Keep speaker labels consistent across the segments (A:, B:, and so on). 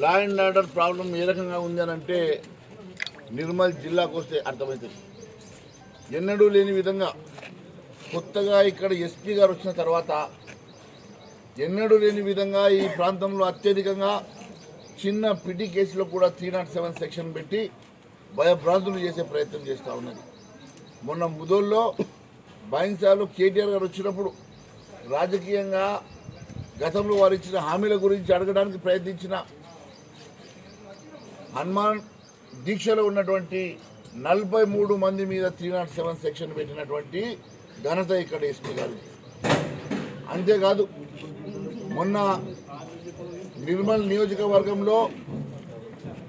A: Law and order problem ఏ రకంగా ఉంది అని అంటే నిర్మల్ జిల్లాకు వస్తే అర్థమవుతుంది ఎన్నడూ లేని విధంగా కొత్తగా ఇక్కడ ఎస్పీ గారు వచ్చిన తర్వాత ఎన్నడూ లేని విధంగా ఈ ప్రాంతంలో అత్యధికంగా చిన్న పిటి కేసులో కూడా త్రీ నాట్ సెవెన్ సెక్షన్ పెట్టి భయభ్రాంతులు చేసే ప్రయత్నం చేస్తూ ఉన్నది. మొన్న ముదోల్లో బాయిన్సాలో కేటీఆర్ గారు వచ్చినప్పుడు రాజకీయంగా గతంలో వారు ఇచ్చిన హామీల గురించి అడగడానికి ప్రయత్నించిన హనుమాన్ దీక్షలో ఉన్నటువంటి నలభై మూడు మంది మీద త్రీ నాట్ సెవెన్ సెక్షన్ పెట్టినటువంటి ఘనత ఇక్కడ ఎస్పీ గారి అంతేకాదు మొన్న నిర్మల్ నియోజకవర్గంలో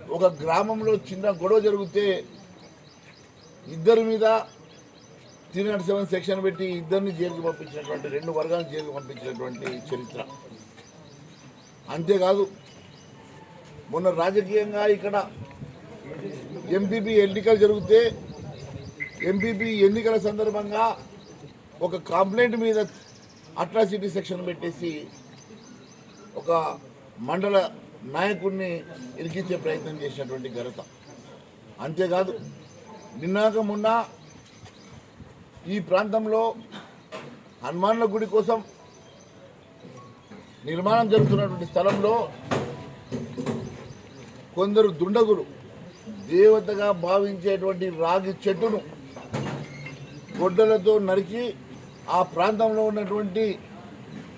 A: ఒక గ్రామంలో చిన్న గొడవ జరిగితే ఇద్దరి మీద త్రీ నాట్ సెవెన్ సెక్షన్ పెట్టి ఇద్దరిని జైలుకి పంపించినటువంటి రెండు వర్గాలను జైలుకి పంపించినటువంటి చరిత్ర. అంతేకాదు మొన్న రాజకీయంగా ఇక్కడ ఎంపీపీ ఎన్నికలు జరిగితే ఎంపీపీ ఎన్నికల సందర్భంగా ఒక కంప్లైంట్ మీద అట్రాసిటీ సెక్షన్ పెట్టేసి ఒక మండల నాయకుడిని ఇరికించే ప్రయత్నం చేసినటువంటి ఘనత. అంతేకాదు నిన్నాక మొన్న ఈ ప్రాంతంలో హనుమాన్ల గుడి కోసం నిర్మాణం జరుగుతున్నటువంటి స్థలంలో కొందరు దుండగులు దేవతగా భావించేటువంటి రాగి చెట్టును గొడ్డలతో నరికి ఆ ప్రాంతంలో ఉన్నటువంటి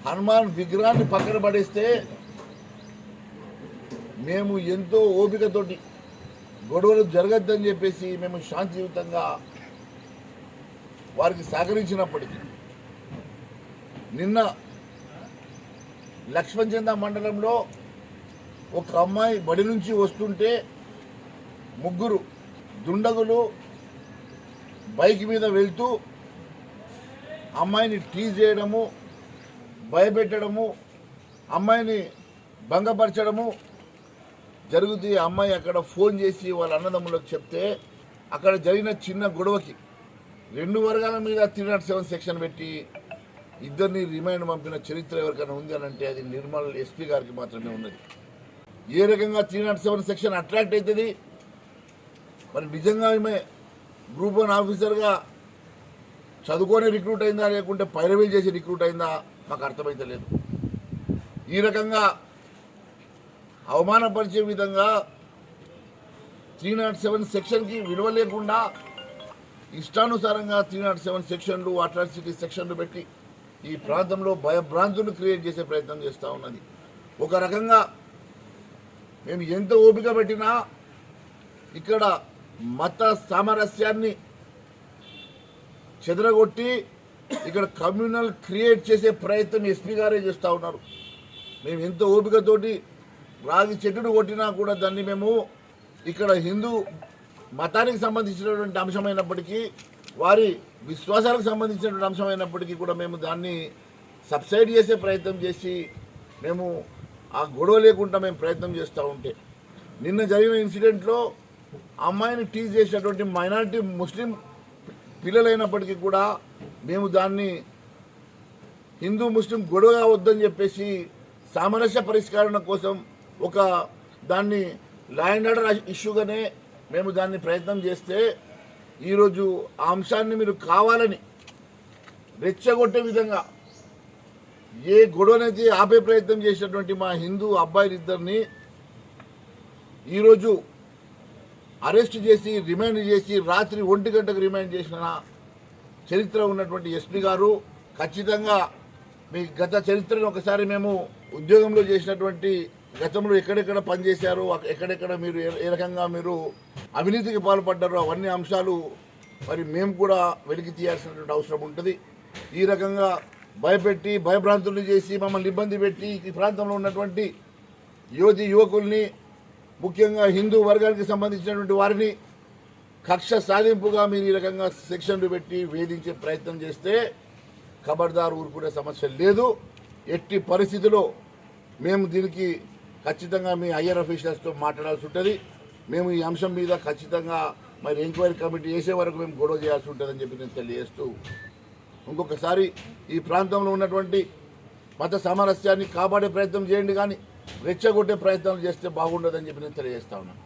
A: హనుమాన్ విగ్రహాన్ని పక్కన పడేస్తే మేము ఎంతో ఓపికతోటి గొడవలు జరగద్దని చెప్పేసి మేము శాంతియుతంగా వారికి సహకరించినప్పటికీ నిన్న లక్ష్మణచంద మండలంలో ఒక అమ్మాయి బడి నుంచి వస్తుంటే ముగ్గురు దుండగులు బైక్ మీద వెళ్తూ అమ్మాయిని టీజ్ చేయడము భయపెట్టడము అమ్మాయిని భంగపరచడము జరుగుతూ ఆ అమ్మాయి అక్కడ ఫోన్ చేసి వాళ్ళ అన్నదమ్ములకు చెప్తే అక్కడ జరిగిన చిన్న గొడవకి రెండు వర్గాల మీద త్రీ నాట్ సెవెన్ సెక్షన్ పెట్టి ఇద్దరిని రిమైండ్ పంపిన చరిత్ర ఎవరికైనా ఉంది అని అంటే అది నిర్మల్ ఎస్పీ గారికి మాత్రమే ఉన్నది. ఏ రకంగా three nought seven section attract అవుతుంది? మరి నిజంగా ఈమె గ్రూప్ వన్ ఆఫీసర్గా చదువుకొని రిక్రూట్ అయిందా? లేకుంటే పైరవీలు చేసి రిక్రూట్ అయిందా? మాకు అర్థమైతే లేదు. ఈ రకంగా అవమానపరిచే విధంగా త్రీ నాట్ సెవెన్ సెక్షన్కి విలువ లేకుండా ఇష్టానుసారంగా త్రీ నాట్ సెవెన్ సెక్షన్లు అట్రాసిటీ సెక్షన్లు పెట్టి ఈ ప్రాంతంలో భయభ్రాంతులు క్రియేట్ చేసే ప్రయత్నం చేస్తూ ఉన్నది. ఒక రకంగా మేము ఎంత ఓపిక పెట్టినా ఇక్కడ మత సామరస్యాన్ని చెదరగొట్టి ఇక్కడ కమ్యూనల్ క్రియేట్ చేసే ప్రయత్నం ఎస్పీ గారే చేస్తూ ఉన్నారు. మేము ఎంత ఓపికతోటి రాగి చెట్టును కొట్టినా కూడా దాన్ని మేము ఇక్కడ హిందూ మతానికి సంబంధించినటువంటి అంశమైనప్పటికీ వారి విశ్వాసాలకు సంబంధించినటువంటి అంశమైనప్పటికీ కూడా మేము దాన్ని సబ్సైడ్ చేసే ప్రయత్నం చేసి మేము ఆ గొడవ లేకుండా మేము ప్రయత్నం చేస్తూ ఉంటే. నిన్న జరిగిన ఇన్సిడెంట్లో అమ్మాయిని టీజ్ చేసినటువంటి మైనారిటీ ముస్లిం పిల్లలైనప్పటికీ కూడా మేము దాన్ని హిందూ ముస్లిం గొడవగా వద్దని చెప్పేసి సామరస్య పరిష్కరణ కోసం ఒక దాన్ని ల్యాండ్ ఆర్డర్ ఇష్యూగానే మేము దాన్ని ప్రయత్నం చేస్తే ఈరోజు ఆ అంశాన్ని మీరు కావాలని రెచ్చగొట్టే విధంగా ఏ గొడవనైతే ఆపే ప్రయత్నం చేసినటువంటి మా హిందూ అబ్బాయిలిద్దరిని ఈరోజు అరెస్ట్ చేసి రిమాండ్ చేసి రాత్రి ఒంటి గంటకు రిమాండ్ చేసిన చరిత్ర ఉన్నటువంటి ఎస్పీ గారు ఖచ్చితంగా మీ గత చరిత్రను ఒకసారి మేము ఉద్యోగంలో చేసినటువంటి గతంలో ఎక్కడెక్కడ పనిచేశారు ఎక్కడెక్కడ మీరు ఏ- ఏ రకంగా మీరు అవినీతికి పాల్పడ్డారో అవన్నీ అంశాలు మరి మేము కూడా వెలికి తీయాల్సినటువంటి అవసరం ఉంటుంది. ఈ రకంగా భయపెట్టి భయభ్రాంతులు చేసి మమ్మల్ని ఇబ్బంది పెట్టి ఈ ప్రాంతంలో ఉన్నటువంటి యువతి యువకుల్ని ముఖ్యంగా హిందూ వర్గానికి సంబంధించినటువంటి వారిని కక్ష సాధింపుగా మీరు ఈ రకంగా సెక్షన్లు పెట్టి వేధించే ప్రయత్నం చేస్తే ఖబర్దార్ ఊరుకునే సమస్య లేదు. ఎట్టి పరిస్థితిలో మేము దీనికి ఖచ్చితంగా మీ హయ్యర్ అఫీషియల్స్తో మాట్లాడాల్సి ఉంటుంది. మేము ఈ అంశం మీద ఖచ్చితంగా మరి ఎంక్వైరీ కమిటీ వేసే వరకు మేము గొడవ చేయాల్సి ఉంటుందని చెప్పి నేను తెలియజేస్తూ ఇంకొకసారి ఈ ప్రాంతంలో ఉన్నటువంటి మత సామరస్యాన్ని కాపాడే ప్రయత్నం చేయండి కానీ రెచ్చగొట్టే ప్రయత్నాలు చేస్తే బాగుండదని చెప్పి నేను తెలియజేస్తా ఉన్నాను.